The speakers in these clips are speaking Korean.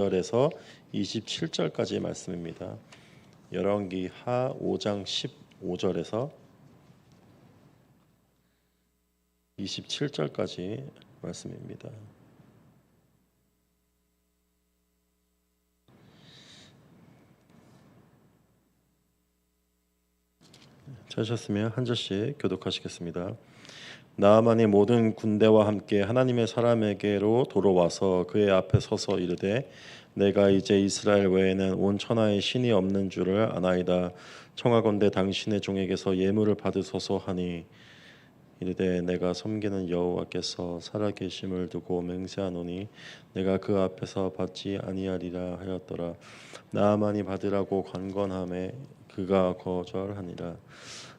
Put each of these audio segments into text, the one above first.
절에서 27절까지의 말씀입니다. 열왕기 하 5장 15절에서 27절까지 말씀입니다. 찾으셨으면 한 절씩 교독하시겠습니다. 나아만이 모든 군대와 함께 하나님의 사람에게로 돌아와서 그의 앞에 서서 이르되 내가 이제 이스라엘 외에는 온 천하에 신이 없는 줄을 아나이다. 청하건대 당신의 종에게서 예물을 받으소서 하니. 이르되 내가 섬기는 여호와께서 살아계심을 두고 맹세하노니 내가 그 앞에서 받지 아니하리라 하였더라. 나아만이 받으라고 관건함에 그가 거절하니라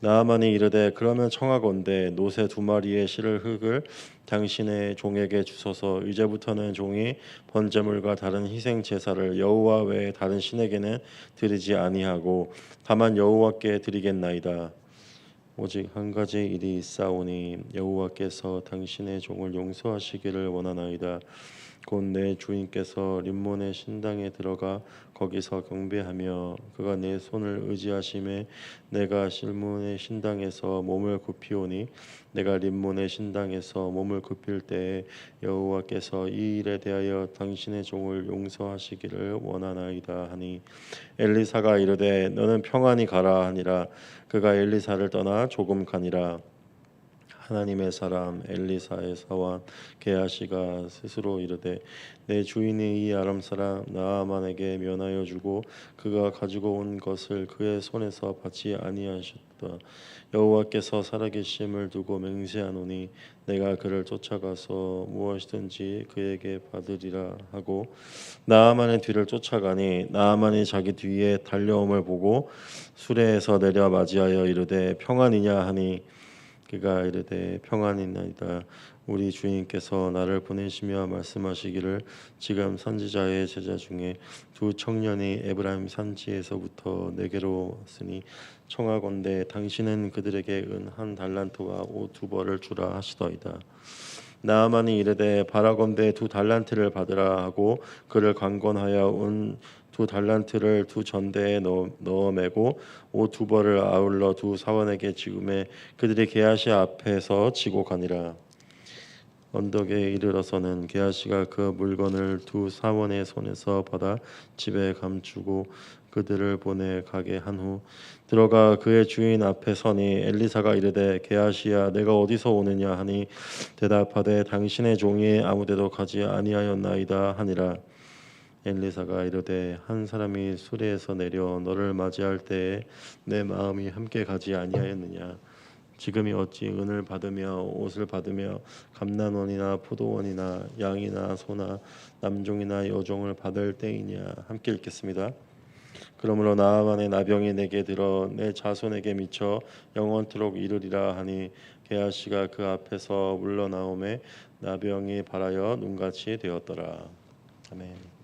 나아만이 이르되 그러면 청하건대 노새 두 마리의 실을 흙을 당신의 종에게 주소서 이제부터는 종이 번제물과 다른 희생 제사를 여호와 외에 다른 신에게는 드리지 아니하고 다만 여호와께 드리겠나이다 오직 한 가지 일이 있사오니 여호와께서 당신의 종을 용서하시기를 원하나이다. 곧 내 주인께서 림몬의 신당에 들어가 거기서 경배하며 그가 내 손을 의지하심에 내가 실몬의 신당에서 몸을 굽히오니 내가 림몬의 신당에서 몸을 굽힐 때에 여호와께서 이 일에 대하여 당신의 종을 용서하시기를 원하나이다 하니 엘리사가 이르되 너는 평안히 가라 하니라. 그가 엘리사를 떠나 조금 가니라 하나님의 사람 엘리사의 사원 게하시가 스스로 이르되 내 주인이 이 아람 사람 나아만에게 면하여 주고 그가 가지고 온 것을 그의 손에서 받지 아니하셨다. 여호와께서 살아계심을 두고 맹세하노니 내가 그를 쫓아가서 무엇이든지 그에게 받으리라 하고 나아만의 뒤를 쫓아가니 나아만이 자기 뒤에 달려옴을 보고 수레에서 내려 맞이하여 이르되 평안이냐 하니 그가 이르되 평안이나이다. 우리 주인께서 나를 보내시며 말씀하시기를 지금 선지자의 제자 중에 두 청년이 에브라임 산지에서부터 내게로 왔으니 청하건대 당신은 그들에게 은 한 달란트와 옷 두 벌을 주라 하시더이다. 나아만이 이르되 바라건대 두 달란트를 받으라 하고 그를 강권하여 온 두 달란트를 두 전대에 넣어, 매고 옷 두 벌을 아울러 두 사원에게 지금에 그들이 게하시 앞에서 지고 가니라. 언덕에 이르러서는 게하시가 그 물건을 두 사원의 손에서 받아 집에 감추고 그들을 보내 가게 한 후 들어가 그의 주인 앞에 서니 엘리사가 이르되 게하시야 내가 어디서 오느냐 하니 대답하되 당신의 종이 아무데도 가지 아니하였나이다 하니라 엘리사가 이르되 한 사람이 수레에서 내려 너를 맞이할 때에 내 마음이 함께 가지 아니하였느냐 지금이 어찌 은을 받으며 옷을 받으며 감난원이나 포도원이나 양이나 소나 남종이나 여종을 받을 때이냐 함께 읽겠습니다. 그러므로 나아만의 나병이 내게 들어 내 자손에게 미쳐 영원토록 이르리라 하니 게하시가 그 앞에서 물러나오매 나병이 발하여 눈같이 되었더라. 아멘.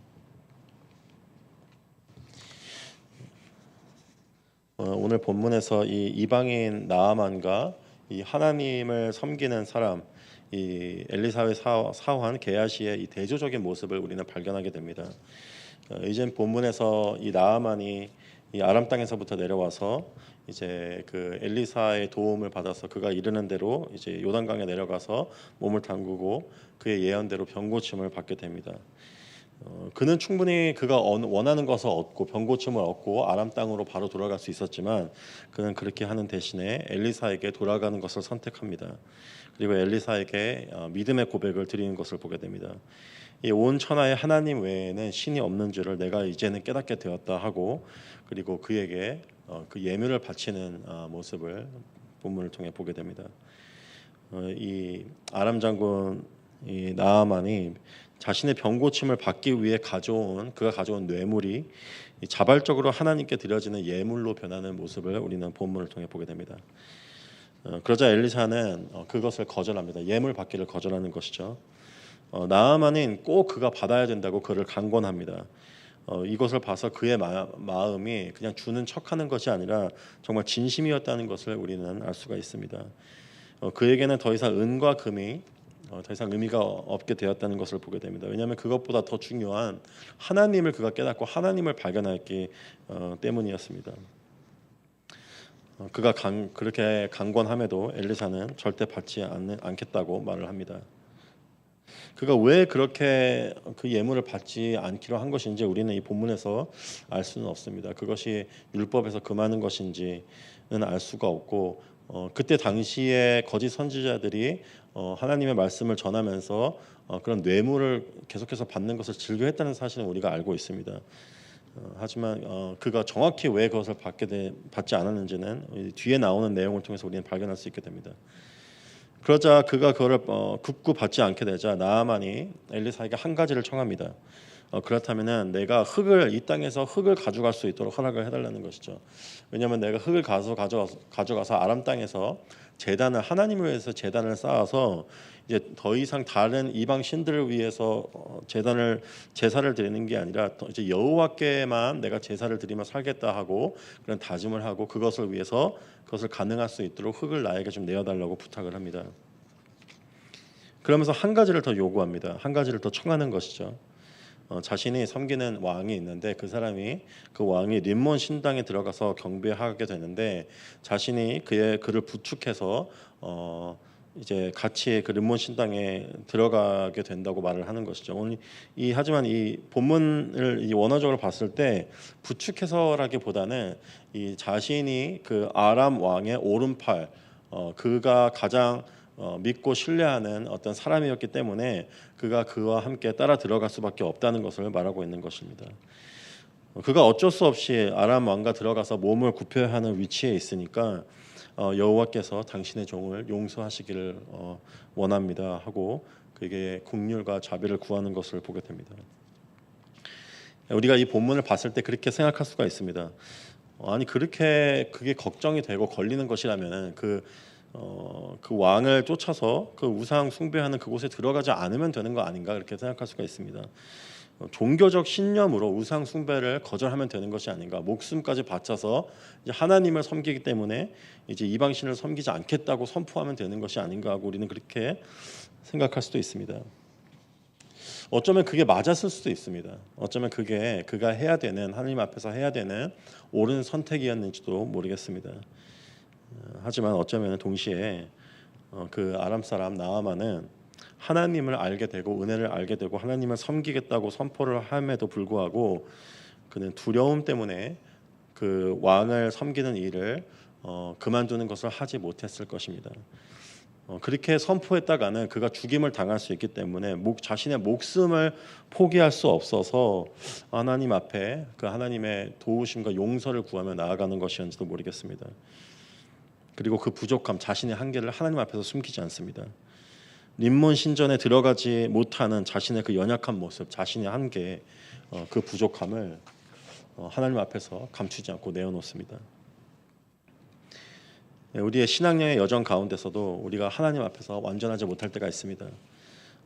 오늘 본문에서 이 이방인 나아만과 이 하나님을 섬기는 사람 이 엘리사의 사환 게하시의 이 대조적인 모습을 우리는 발견하게 됩니다. 어, 이젠 본문에서 이 나아만이 이 아람 땅에서부터 내려와서 이제 그 엘리사의 도움을 받아서 그가 이르는 대로 이제 요단강에 내려가서 몸을 담그고 그의 예언대로 병고침을 받게 됩니다. 어, 그는 충분히 그가 원하는 것을 얻고 병고침을 얻고 아람 땅으로 바로 돌아갈 수 있었지만 그는 그렇게 하는 대신에 엘리사에게 돌아가는 것을 선택합니다. 그리고 엘리사에게 어, 믿음의 고백을 드리는 것을 보게 됩니다. 이온 천하에 하나님 외에는 신이 없는 줄을 내가 이제는 깨닫게 되었다 하고 그리고 그에게 어, 그 예물을 바치는 어, 모습을 본문을 통해 보게 됩니다. 어, 이 아람 장군 이 나아만이 자신의 병고침을 받기 위해 가져온 그가 가져온 뇌물이 자발적으로 하나님께 드려지는 예물로 변하는 모습을 우리는 본문을 통해 보게 됩니다. 어, 그러자 엘리사는 어, 그것을 거절합니다. 예물 받기를 거절하는 것이죠. 어, 나아만은 꼭 그가 받아야 된다고 그를 강권합니다. 어, 이것을 봐서 그의 마, 음이 그냥 주는 척하는 것이 아니라 정말 진심이었다는 것을 우리는 알 수가 있습니다. 어, 그에게는 더 이상 은과 금이 어, 더 이상 의미가 없게 되었다는 것을 보게 됩니다. 왜냐하면 그것보다 더 중요한 하나님을 그가 깨닫고 하나님을 발견했기 어, 때문이었습니다. 어, 그가 강, 그렇게 강권함에도 엘리사는 절대 받지 않는, 않겠다고 말을 합니다. 그가 왜 그렇게 그 예물을 받지 않기로 한 것인지 우리는 이 본문에서 알 수는 없습니다. 그것이 율법에서 금하는 것인지는 알 수가 없고 어, 그때 당시에 거짓 선지자들이 어, 하나님의 말씀을 전하면서 어, 그런 뇌물을 계속해서 받는 것을 즐겨했다는 사실은 우리가 알고 있습니다. 어, 하지만 어, 그가 정확히 왜 그것을 받게 되, 받지 않았는지는 이 뒤에 나오는 내용을 통해서 우리는 발견할 수 있게 됩니다. 그러자 그가 그거를 어, 굳고 받지 않게 되자 나아만이 엘리사에게 한 가지를 청합니다. 어, 그렇다면은 내가 흙을 이 땅에서 흙을 가져갈 수 있도록 허락을 해달라는 것이죠. 왜냐하면 내가 흙을 가서 가져가서, 가져가서 아람 땅에서 재단을 하나님을 위해서 재단을 쌓아서 이제 더 이상 다른 이방 신들을 위해서 어, 재단을 제사를 드리는 게 아니라 더 이제 여호와께만 내가 제사를 드리며 살겠다 하고 그런 다짐을 하고 그것을 위해서 그것을 가능할 수 있도록 흙을 나에게 좀 내어달라고 부탁을 합니다. 그러면서 한 가지를 더 요구합니다. 한 가지를 더 청하는 것이죠. 어, 자신이 섬기는 왕이 있는데 그 사람이 그 왕이 림몬 신당에 들어가서 경배하게 되는데 자신이 그의 그를 부축해서 어, 이제 같이 그 림몬 신당에 들어가게 된다고 말을 하는 것이죠. 오늘 이 하지만 이 본문을 이 원어적으로 봤을 때 부축해서라기보다는 이 자신이 그 아람 왕의 오른팔 어, 그가 가장 어, 믿고 신뢰하는 어떤 사람이었기 때문에 그가 그와 함께 따라 들어갈 수밖에 없다는 것을 말하고 있는 것입니다. 그가 어쩔 수 없이 아람 왕과 들어가서 몸을 굽혀야 하는 위치에 있으니까 어, 여호와께서 당신의 종을 용서하시기를 어, 원합니다 하고 그에게 국률과 자비를 구하는 것을 보게 됩니다. 우리가 이 본문을 봤을 때 그렇게 생각할 수가 있습니다. 어, 아니 그렇게 그게 걱정이 되고 걸리는 것이라면 그 어, 그 왕을 쫓아서 그 우상 숭배하는 그곳에 들어가지 않으면 되는 거 아닌가 그렇게 생각할 수가 있습니다. 어, 종교적 신념으로 우상 숭배를 거절하면 되는 것이 아닌가. 목숨까지 바쳐서 하나님을 섬기기 때문에 이제 이방 신을 섬기지 않겠다고 선포하면 되는 것이 아닌가 하고 우리는 그렇게 생각할 수도 있습니다. 어쩌면 그게 맞았을 수도 있습니다. 어쩌면 그게 그가 해야 되는 하나님 앞에서 해야 되는 옳은 선택이었는지도 모르겠습니다. 어, 하지만 어쩌면 동시에 어, 그 아람 사람 나아만은 하나님을 알게 되고 은혜를 알게 되고 하나님을 섬기겠다고 선포를 함에도 불구하고 그는 두려움 때문에 그 왕을 섬기는 일을 어, 그만두는 것을 하지 못했을 것입니다. 어, 그렇게 선포했다가는 그가 죽임을 당할 수 있기 때문에 목, 자신의 목숨을 포기할 수 없어서 하나님 앞에 그 하나님의 도우심과 용서를 구하며 나아가는 것이었는지도 모르겠습니다. 그리고 그 부족함 자신의 한계를 하나님 앞에서 숨기지 않습니다. 림몬 신전에 들어가지 못하는 자신의 그 연약한 모습, 자신의 한계, 어, 그 부족함을 어, 하나님 앞에서 감추지 않고 내어놓습니다. 네, 우리의 신앙여의 여정 가운데서도 우리가 하나님 앞에서 완전하지 못할 때가 있습니다.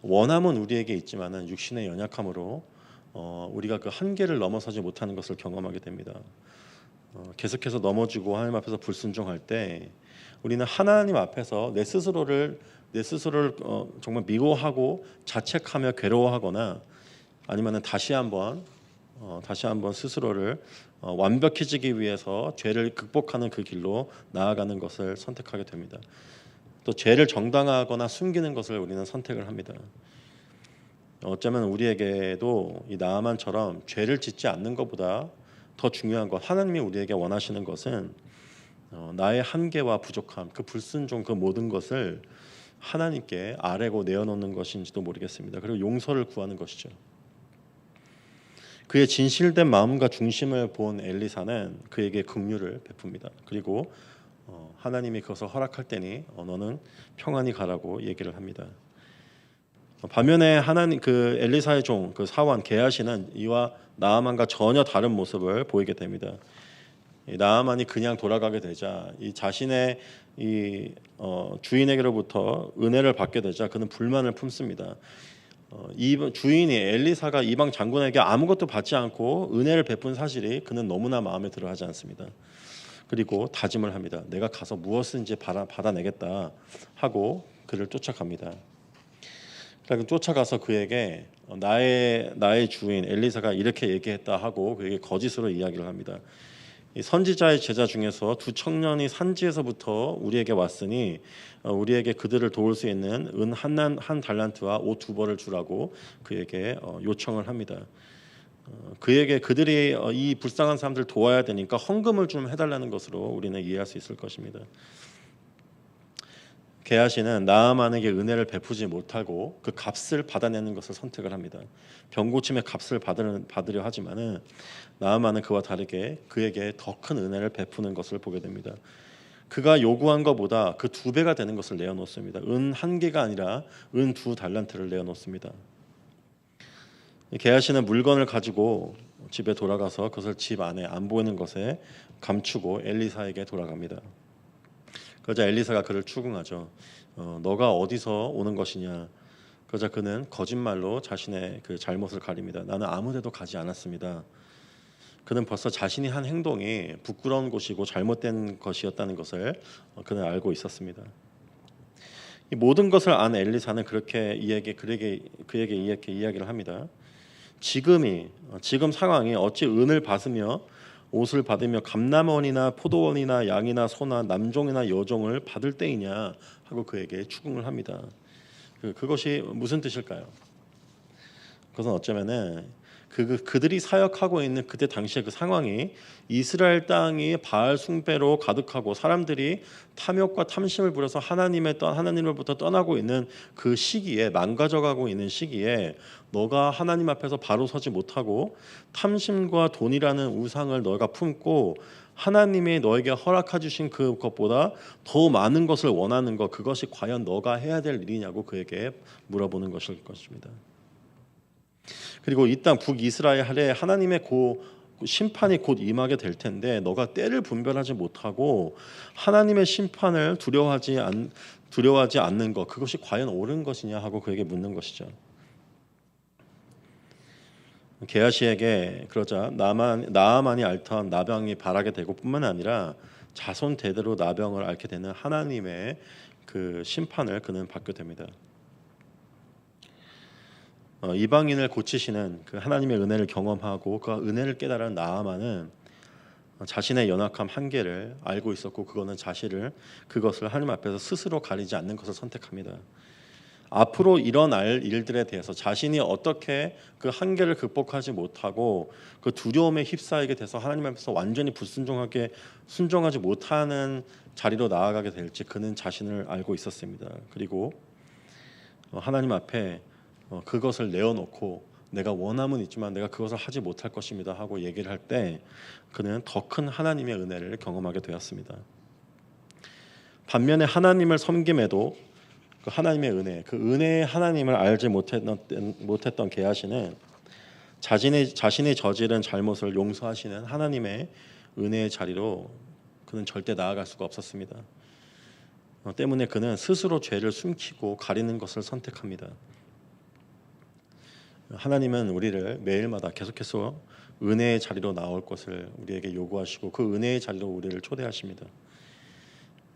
원함은 우리에게 있지만은 육신의 연약함으로 어, 우리가 그 한계를 넘어서지 못하는 것을 경험하게 됩니다. 어, 계속해서 넘어지고 하나님 앞에서 불순종할 때 우리는 하나님 앞에서 내 스스로를 내 스스로를 어, 정말 미워하고 자책하며 괴로워하거나 아니면은 다시 한번 어, 다시 한번 스스로를 어, 완벽해지기 위해서 죄를 극복하는 그 길로 나아가는 것을 선택하게 됩니다. 또 죄를 정당화하거나 숨기는 것을 우리는 선택을 합니다. 어쩌면 우리에게도 이 나만처럼 죄를 짓지 않는 것보다 더 중요한 것 하나님이 우리에게 원하시는 것은 어, 나의 한계와 부족함, 그 불순종 그 모든 것을 하나님께 아뢰고 내어놓는 것인지도 모르겠습니다. 그리고 용서를 구하는 것이죠. 그의 진실된 마음과 중심을 본 엘리사는 그에게 긍휼을 베풉니다. 그리고 어, 하나님이 그것을 허락할 때니 어, 너는 평안히 가라고 얘기를 합니다. 어, 반면에 하나님 그 엘리사의 종 그 사원 게하시는 이와 나아만과 전혀 다른 모습을 보이게 됩니다. 이 나아만이 그냥 돌아가게 되자 이 자신의 이 어, 주인에게로부터 은혜를 받게 되자 그는 불만을 품습니다. 어, 이 주인이 엘리사가 이방 장군에게 아무것도 받지 않고 은혜를 베푼 사실이 그는 너무나 마음에 들어하지 않습니다. 그리고 다짐을 합니다. 내가 가서 무엇인지 받아, 받아내겠다 하고 그를 쫓아갑니다. 그러니까 쫓아가서 그에게 어, 나의 나의 주인 엘리사가 이렇게 얘기했다 하고 그에게 거짓으로 이야기를 합니다. 이 선지자의 제자 중에서 두 청년이 산지에서부터 우리에게 왔으니 어, 우리에게 그들을 도울 수 있는 은 한 한 달란트와 옷 두 벌을 주라고 그에게 어, 요청을 합니다. 어, 그에게 그들이 어, 이 불쌍한 사람들 도와야 되니까 헌금을 좀 해달라는 것으로 우리는 이해할 수 있을 것입니다. 게하시는 나아만에게 은혜를 베푸지 못하고 그 값을 받아내는 것을 선택을 합니다. 병고침의 값을 받으려, 하지만은 나아만은 그와 다르게 그에게 더 큰 은혜를 베푸는 것을 보게 됩니다. 그가 요구한 것보다 그 두 배가 되는 것을 내어놓습니다. 은 한 개가 아니라 은 두 달란트를 내어놓습니다. 게하시는 물건을 가지고 집에 돌아가서 그것을 집 안에 안 보이는 것에 감추고 엘리사에게 돌아갑니다. 그러자 엘리사가 그를 추궁하죠. 어, 너가 어디서 오는 것이냐? 그러자 그는 거짓말로 자신의 그 잘못을 가립니다. 나는 아무데도 가지 않았습니다. 그는 벌써 자신이 한 행동이 부끄러운 것이고 잘못된 것이었다는 것을 어, 그는 알고 있었습니다. 이 모든 것을 안 엘리사는 그렇게 이에게 그에게 그에게 이렇게 이야기를 합니다. 지금이 어, 지금 상황이 어찌 은을 받으며 옷을 받으며 감남원이나 포도원이나 양이나 소나 남종이나 여종을 받을 때이냐 하고 그에게 추궁을 합니다. 그, 그것이 무슨 뜻일까요? 그것은 어쩌면은 그, 그 그들이 사역하고 있는 그때 당시의 그 상황이 이스라엘 땅이 바알 숭배로 가득하고 사람들이 탐욕과 탐심을 부려서 하나님의 떠 하나님으로부터 떠나고 있는 그 시기에 망가져가고 있는 시기에 너가 하나님 앞에서 바로 서지 못하고 탐심과 돈이라는 우상을 너가 품고 하나님이 너에게 허락해 주신 그것보다 더 많은 것을 원하는 것 그것이 과연 너가 해야 될 일이냐고 그에게 물어보는 것일 것입니다. 그리고 이 땅 북이스라엘에 하나님의 고 심판이 곧 임하게 될 텐데 너가 때를 분별하지 못하고 하나님의 심판을 두려워하지 않 두려워하지 않는 것 그것이 과연 옳은 것이냐 하고 그에게 묻는 것이죠. 게하시에게 그러자 나만 나만이 앓던 나병이 바라게 되고 뿐만 아니라 자손 대대로 나병을 앓게 되는 하나님의 그 심판을 그는 받게 됩니다. 어, 이방인을 고치시는 그 하나님의 은혜를 경험하고 그 은혜를 깨달은 나아만은 자신의 연약함 한계를 알고 있었고 그거는 자신을 그것을 하나님 앞에서 스스로 가리지 않는 것을 선택합니다. 앞으로 일어날 일들에 대해서 자신이 어떻게 그 한계를 극복하지 못하고 그 두려움에 휩싸이게 돼서 하나님 앞에서 완전히 불순종하게 순종하지 못하는 자리로 나아가게 될지 그는 자신을 알고 있었습니다. 그리고 어, 하나님 앞에 어, 그것을 내어놓고 내가 원함은 있지만 내가 그것을 하지 못할 것입니다 하고 얘기를 할 때 그는 더 큰 하나님의 은혜를 경험하게 되었습니다. 반면에 하나님을 섬김에도 그 하나님의 은혜, 그 은혜의 하나님을 알지 못했던 못했던 게하시는 자신의 자신이 저지른 잘못을 용서하시는 하나님의 은혜의 자리로 그는 절대 나아갈 수가 없었습니다. 어, 때문에 그는 스스로 죄를 숨기고 가리는 것을 선택합니다. 하나님은 우리를 매일마다 계속해서 은혜의 자리로 나올 것을 우리에게 요구하시고 그 은혜의 자리로 우리를 초대하십니다.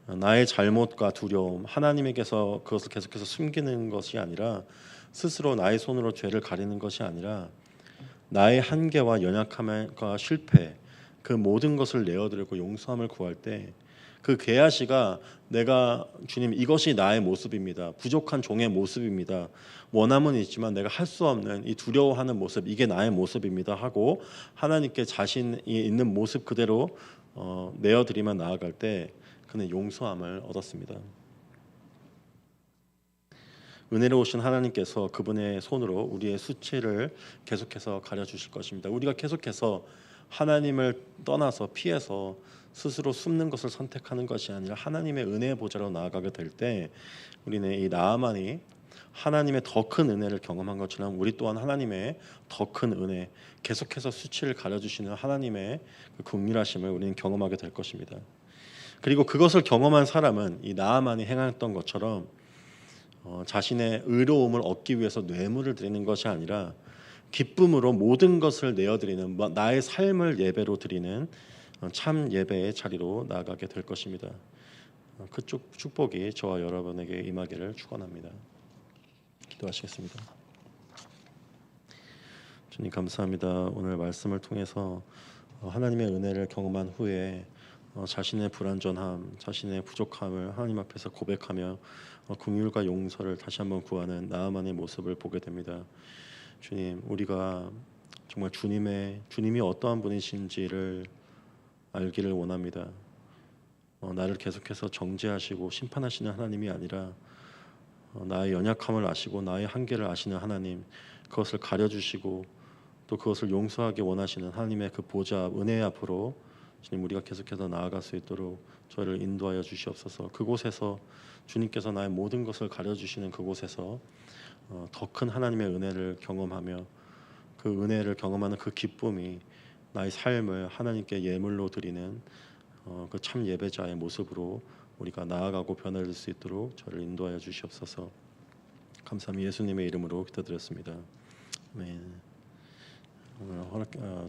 나의 잘못과 두려움, 하나님에게서 그것을 계속해서 숨기는 것이 아니라 스스로 나의 손으로 죄를 가리는 것이 아니라 나의 한계와 연약함과 실패 그 모든 것을 내어드리고 용서함을 구할 때 그 게하시가 내가 주님 이것이 나의 모습입니다. 부족한 종의 모습입니다. 원함은 있지만 내가 할 수 없는 이 두려워하는 모습 이게 나의 모습입니다 하고 하나님께 자신이 있는 모습 그대로 어, 내어드리면 나아갈 때 그는 용서함을 얻었습니다. 은혜로우신 하나님께서 그분의 손으로 우리의 수치를 계속해서 가려 주실 것입니다. 우리가 계속해서 하나님을 떠나서 피해서 스스로 숨는 것을 선택하는 것이 아니라 하나님의 은혜 보좌로 나아가게 될 때 우리는 이 나아만이 하나님의 더 큰 은혜를 경험한 것처럼 우리 또한 하나님의 더 큰 은혜 계속해서 수치를 가려주시는 하나님의 그 국률하심을 우리는 경험하게 될 것입니다. 그리고 그것을 경험한 사람은 이 나아만이 행했던 것처럼 어, 자신의 의로움을 얻기 위해서 뇌물을 드리는 것이 아니라 기쁨으로 모든 것을 내어드리는 뭐 나의 삶을 예배로 드리는 어, 참 예배의 자리로 나아가게 될 것입니다. 어, 그 축복이 저와 여러분에게 임하기를 축원합니다. 기도하시겠습니다. 주님 감사합니다. 오늘 말씀을 통해서 어, 하나님의 은혜를 경험한 후에 어, 자신의 불완전함, 자신의 부족함을 하나님 앞에서 고백하며 어, 긍휼과 용서를 다시 한번 구하는 나아만의 모습을 보게 됩니다. 주님, 우리가 정말 주님의 주님이 어떠한 분이신지를 알기를 원합니다. 어, 나를 계속해서 정죄하시고 심판하시는 하나님이 아니라 어, 나의 연약함을 아시고 나의 한계를 아시는 하나님, 그것을 가려주시고 또 그것을 용서하기 원하시는 하나님의 그 보좌 은혜 앞으로 주님 우리가 계속해서 나아갈 수 있도록 저희를 인도하여 주시옵소서. 그곳에서 주님께서 나의 모든 것을 가려 주시는 그곳에서 어, 더큰 하나님의 은혜를 경험하며 그 은혜를 경험하는 그 기쁨이 나의 삶을 하나님께 예물로 드리는 어, 그 참 예배자의 모습으로 우리가 나아가고 변화될 수 있도록 저를 인도하여 주시옵소서. 감사합니다. 예수님의 이름으로 기도드렸습니다. 아멘. 오늘 허락, 어,